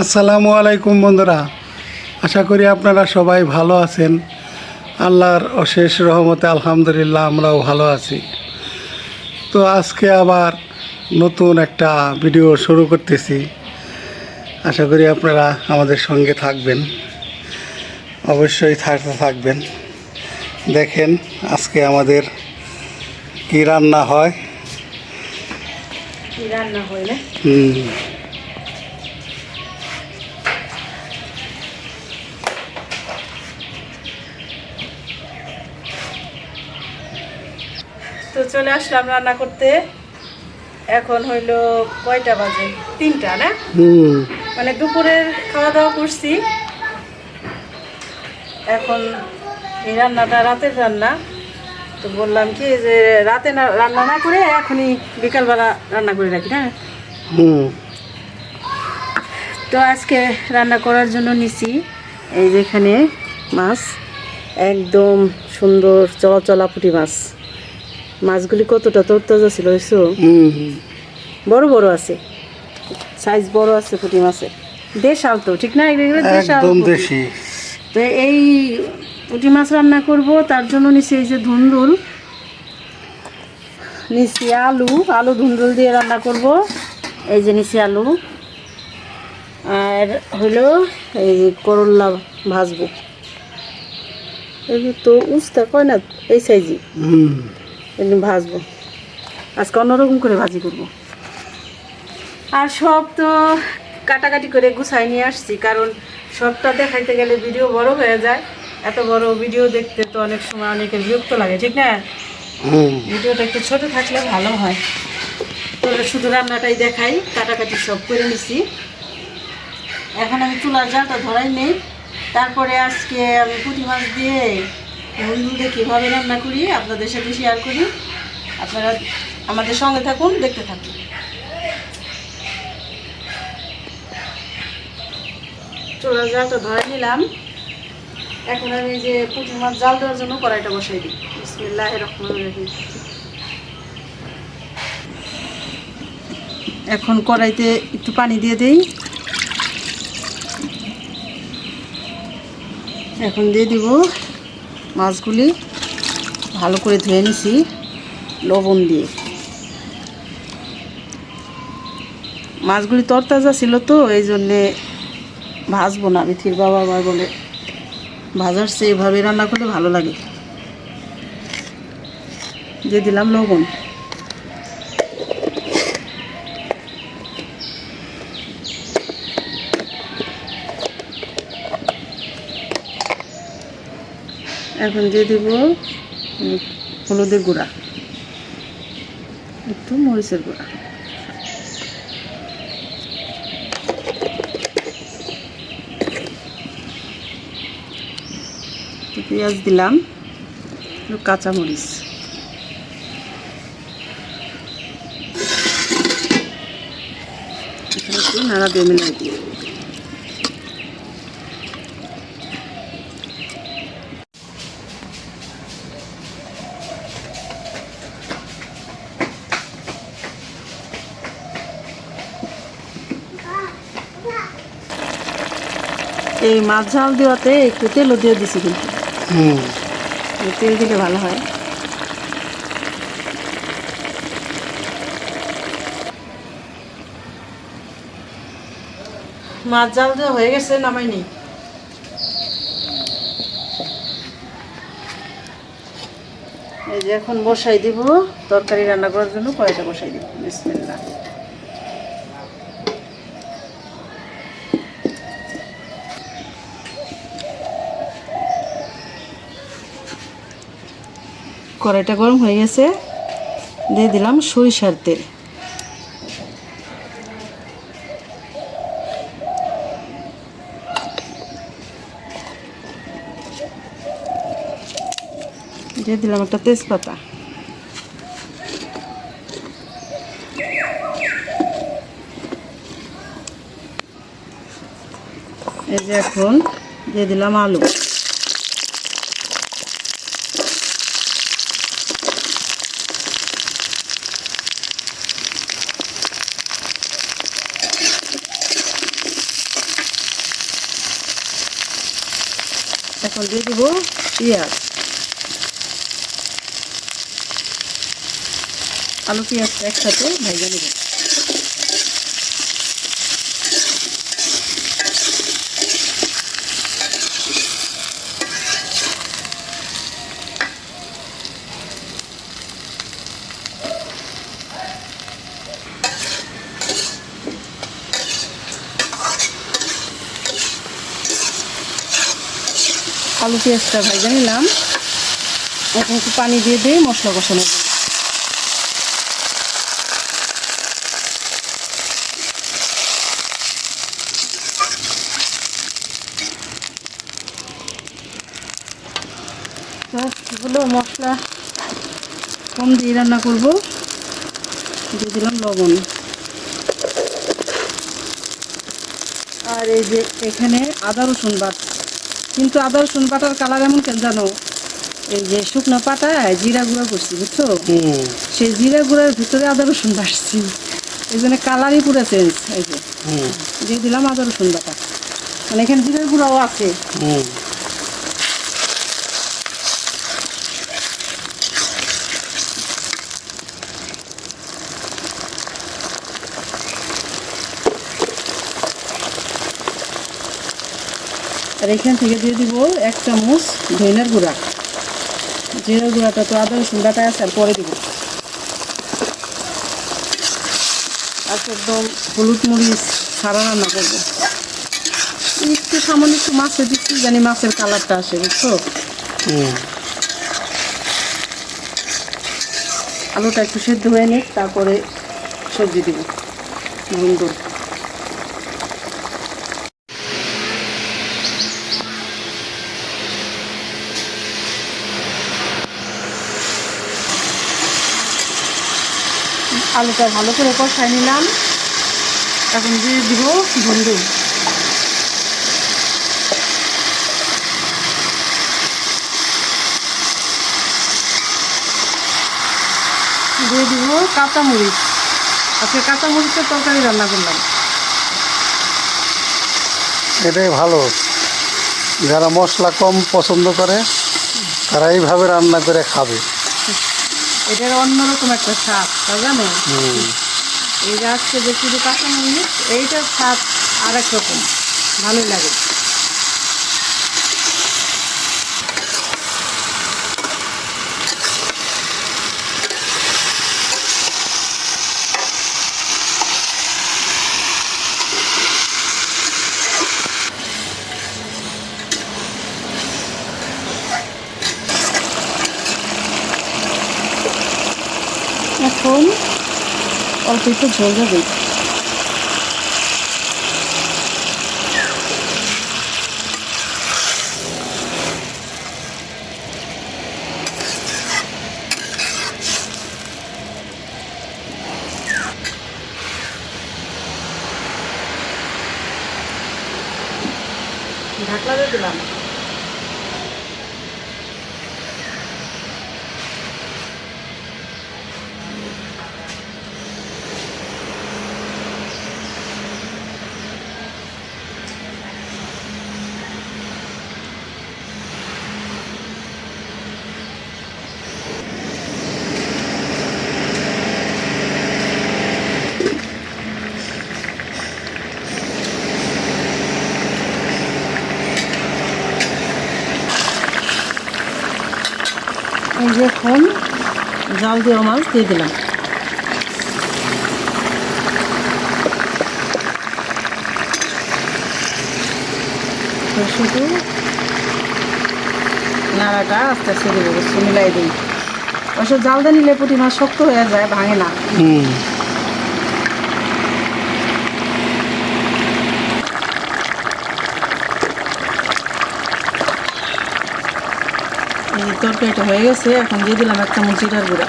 আসসালামু আলাইকুম বন্ধুরা। আশা করি আপনারা সবাই ভালো আছেন। আল্লাহর অশেষ রহমতে আলহামদুলিল্লাহ আমরাও ভালো আছি। তো আজকে আবার নতুন একটা ভিডিও শুরু করতেছি। আশা করি আপনারা আমাদের সঙ্গে থাকবেন। অবশ্যই থাকতে থাকবেন। দেখেন আজকে আমাদের কী রান্না হয়? রান্না হয় না? হুম। চলে আসলাম রান্না করতে। এখন হইল কয়টা বাজে? তিনটা না? মানে দুপুরের খাওয়া দাওয়া করছি। এখন এই রান্নাটা রাতের রান্না। তো বললাম কি যে রাতে না রান্না না করে এখনই বিকালবেলা রান্না করে রাখি না হুম। তো আজকে রান্না করার জন্য নিছি এই যেখানে মাছ। একদম সুন্দর চলা পুঁটি মাছ। মাছগুলি কতটা তরতাজা ছিল হুম বড় বড় আছে। সাইজ বড় আছে পুঁটি মাছের দেশাল তো ঠিক না? এগুলো দেশাল একদম দেশি। তো এই পুঁটি মাছ রান্না করব তার জন্য নিচে এই যে ধুন্দুল নিচে আলু আলু ধুন্দুল দিয়ে রান্না করব। এই যে নিচে আলু। আর হলো এই করল্লা ভাজবো। এই তো উস্তা কয় না? এই সাইজি হুম ভাজবো। আজকে অন্যরকম করে ভাজি করব। আর সব তো কাটাকাটি করে গুছাই নিয়ে আসছি কারণ সবটা দেখাইতে গেলে ভিডিও বড় হয়ে যায়। এত বড় ভিডিও দেখতে তো অনেক সময় অনেকের বিরক্ত লাগে ঠিক না? ভিডিওটা একটু ছোট থাকলে ভালো হয়। তো শুধু রান্নাটাই দেখাই কাটাকাটি সব করে নিছি। এখন আমি চুলার জালটা ধরাই নেই। তারপরে আজকে আমি পুঁটি মাছ দিয়ে বন্ধুদের কীভাবে রান্না করি আপনাদের সাথে শেয়ার করি। আপনারা আমাদের সঙ্গে থাকুন, দেখতে থাকুন। চুলার জালটা ধরে নিলাম। এখন আমি যে পুঁটি মাছ জাল দেওয়ার জন্য কড়াইটা বসাই দিই। বিসমিল্লাহ রহমান রহিম। এখন কড়াইতে একটু পানি দিয়ে দেই। এখন দিয়ে দিব মাছগুলি ভালো করে ধুয়ে নিছি লবণ দিয়ে। মাছগুলি তরতাজা ছিল তো, এই জন্যে ভাজবো না মিথির বাবা আবার বলে, ভাজার সে এভাবে রান্না করলে ভালো লাগে। দিয়ে দিলাম লবণ। এখন দিয়ে দিব হলুদের গুঁড়া, একটু মরিচের গুঁড়া। পেঁয়াজ দিলাম কাঁচামরিচ একটু নাড়া দিয়ে মিলাই দিই এই মাছ ঝাল দেওয়াতে একটু তেলও দিয়ে দিছি কিন্তু। হুম। তেল দিলে ভালো হয়। মাছ জাল দেওয়া হয়ে গেছে নামাইনি। এই যে এখন বসাই দিব তরকারি রান্না করার জন্য কয়টা বসাই দিব? বিসমিল্লাহ। কড়াইটা গরম হয়ে গেছে। দিয়ে দিলাম সরিষার তেল। দিয়ে দিলাম একটা তেজপাতা। এই যে এখন দিয়ে দিলাম আলু। এখন দিয়ে দিব পেঁয়াজ। আলু পেঁয়াজটা একসাথে ভেজে নেব। আলু পেঁয়াজটা ভেজে নিলাম এখন একটু পানি দিয়ে দিয়ে মশলা কষানো এগুলো মশলা কম দিয়ে রান্না করব। দিয়ে দিলাম লবণ। আর এই যে এখানে আদা রসুন বাট। কিন্তু আদা রসুন পাটার কালার এমন কেন জানো? এই যে শুকনো পাটায় জিরা গুঁড়া করছি বুঝছ? সেই জিরা গুঁড়ার ভিতরে আদা রসুন বাড়ছি এই জন্য কালারই পুরো চেঞ্জ এই যে। দিয়ে দিলাম আদা রসুন বাটা। মানে এখানে জিরা গুঁড়াও আছে। আর এখান থেকে দিয়ে দিব এক চামচ ধইনার গুঁড়া। জিরার গুঁড়াটা তো আদা রসুন বাটা আছে আর পরে দিব। আর একদম হলুদ মরিচ সারা রান্না করব। একটু সামান্য একটু মাছের দিচ্ছি জানি মাছের কালারটা আসে বুঝছ? আলুটা একটু সেদ্ধ হয়ে নিক তারপরে সবজি দিব। বন্ধুর আলুটা ভালো করে কষাই নিলাম। এখন দিয়ে দিব বন্ধু দিয়ে দিব কাঁচামরিচ। আজকে কাঁচামরিচের তরকারি রান্না করলাম। এটাই ভালো। যারা মশলা কম পছন্দ করে তারা এইভাবে রান্না করে খাবে। এটার অন্যরকম একটা স্বাদ। জানো? এই আজকে যে শুধু এইটা এইটার স্বাদ আর এক রকম। ভালোই লাগে এখন অল্প একটু ঝোল যাবে। ঢাকলা দিয়ে দিলাম এই যে এখন জাল দেওয়া মাছ দিয়ে দিলাম। শুধু নাড়াটা আস্তে আস্তে দেবো মিলাই দিই। অবশ্য জাল দিয়ে নিলে পুঁটি মাছ শক্ত হয়ে যায়, ভাঙে না হুম এই যে তরকারিটা হয়ে গেছে এখন দিয়ে দিলাম এক চামচ জিরার গুঁড়া।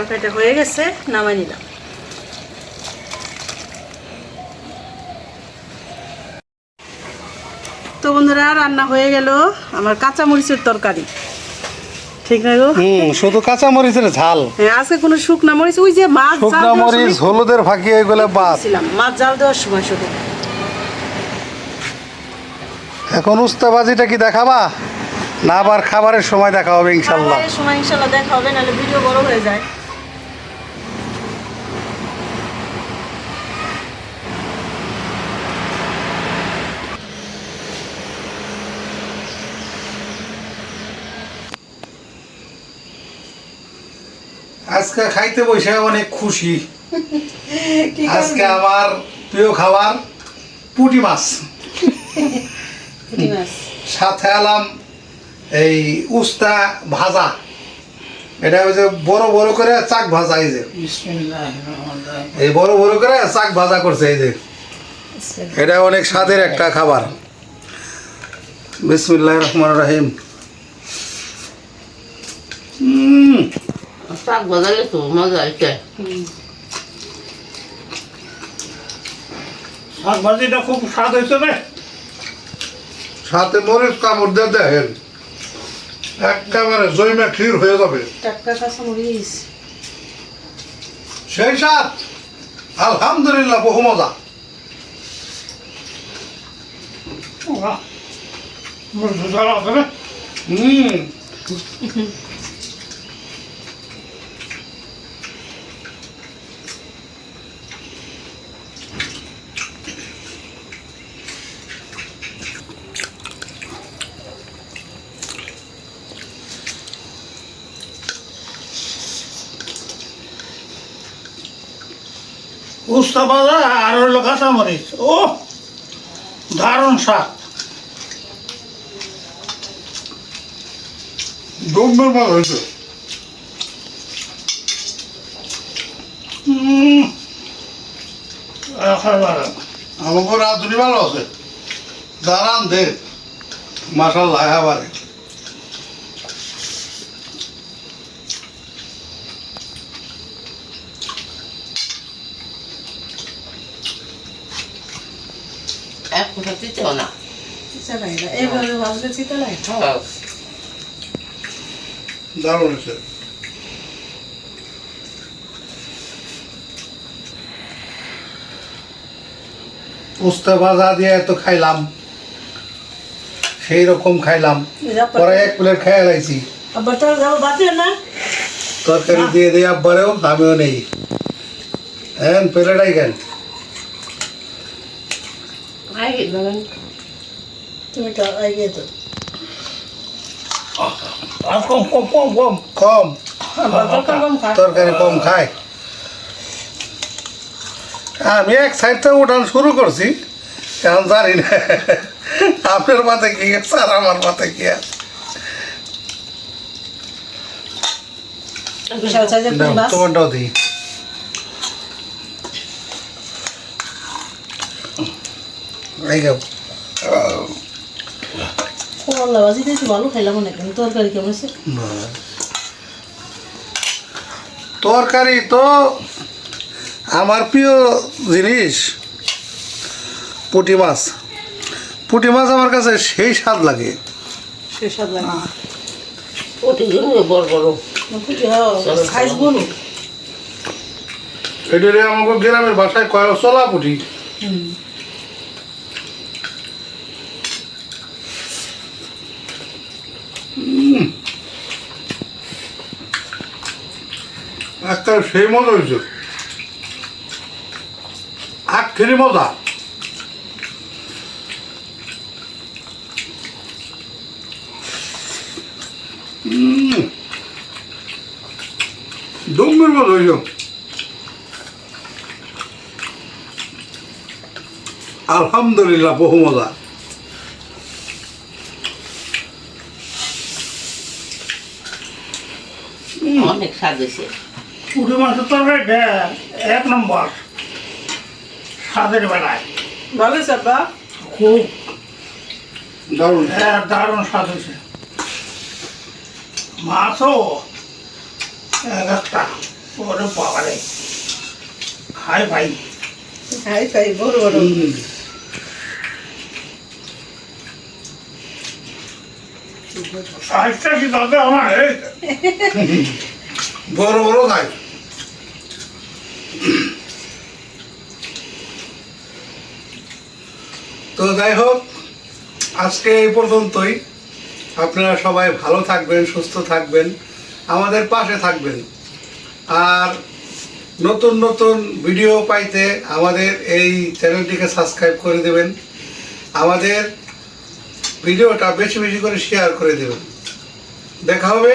তরকারিটা হয়ে গেছে নামাই নিলাম। তো বন্ধুরা রান্না হয়ে গেল আমার কাঁচা মরিচের তরকারি। ঠিক না গো? শুধু কাঁচা মরিচের ঝাল। হ্যাঁ আজকে কোনো শুকনা মরিচ ওই যে মাছ শুকনা মরিচ হলুদের ফাঁকি এগুলো বাদ। মাছ জাল দেওয়ার সময় শুধু। এখন উস্তাবাজিটা কি দেখাবা? না আবার খাবারের সময় দেখা হবে ইনশাল্লাহ। সময় ইনশাল্লাহ দেখা হবে নাহলে ভিডিও বড় হয়ে যায়। আজকে খাইতে বসে অনেক খুশি। আজকে আমার প্রিয় খাবার পুঁটি মাছ। সাথে আলাম এই উস্তা ভাজা। এটা ওই যে বড় বড় করে চাক ভাজা এই যে। এই বড় বড় করে চাক ভাজা করছে এই যে। এটা অনেক স্বাদের একটা খাবার। বিসমুল্লাহ রহমান রাহিম। উম, শাক বাজারে তো মজা শাক ভাজিটা খুব স্বাদ হয়েছে রে সাথে মরিচ কামড় দিয়ে দেখেন। একেবারে জৈমে ক্ষীর হয়ে যাবে। টাটকা কাঁচা মরিচ। সেই সাত আলহামদুলিল্লাহ বহু মজা। বাহ, মরিচ হুম। উস্তা ভাজা আর হইল কাঁচা মরিচ ও দারুণ শাক ডুববের মজা হয়েছে। আমাকে রাত্রি ভালো আছে। দাঁড়ান দে। মাসাল্লাহ এবারে এক দিতেও না। না এইভাবে ভাজলে চিতা লাগে। দারুণ হয়েছে। উস্তা ভাজা দিয়ে তো খাইলাম। সেই রকম খাইলাম। পরে এক প্লেট খাইয়া লাইছি। তরকারি দিয়ে দিয়ে আব্বারেও আমিও নেই। হ্যাঁ প্লেটাই কেন? আই ধরেন তুমি তো এগিয়ে তো আর কম কম কম কম কম আবার তরকারি কম খা তরকারি কম খায় আমি এক সাইড থেকে উঠান শুরু করছি। এখন জানি না। আপনার মাথায় কি আছে আর আমার মাথায় কি? আছে তোমারটাও দিই। এই করলা ভাজি দিয়েছি ভালো খাইলাম অনেক। কিন্তু তরকারি কেমন আছে তরকারি তো আমার প্রিয় জিনিস পুঁটি মাছ। পুঁটি মাছ আমার কাছে সেই স্বাদ লাগে। সে স্বাদ লাগে। ওটি বড় বড়। পুঁটি সাইজ বলুন এটারে আমাকে গ্রামের ভাষায় কয় চলা পুঁটি। একটা সেই মজা হয়েছে। আখেরি মজা। দমের মজা হয়েছে। আলহামদুলিল্লাহ বহু মজা। অনেক স্বাদ হয়েছে। পুঁটি মাছের তরকারিটা এক নম্বর। স্বাদের বেলায়। ভালো আছে আব্বা? খুব। দারুণ। হ্যাঁ, দারুণ স্বাদ হয়েছে। মাছও এক একটা ওরে বাবারে। হাই ভাই। হাই ফাই বড় বড়। হুম। কি দাদা আমার বড় বড় খাই তো যাই হোক, আজকে এই পর্যন্তই। আপনারা সবাই ভালো থাকবেন, সুস্থ থাকবেন, আমাদের পাশে থাকবেন। আর নতুন নতুন ভিডিও পাইতে আমাদের এই চ্যানেলটিকে সাবস্ক্রাইব করে দেবেন। আমাদের ভিডিওটা বেশি বেশি করে শেয়ার করে দেবেন। দেখা হবে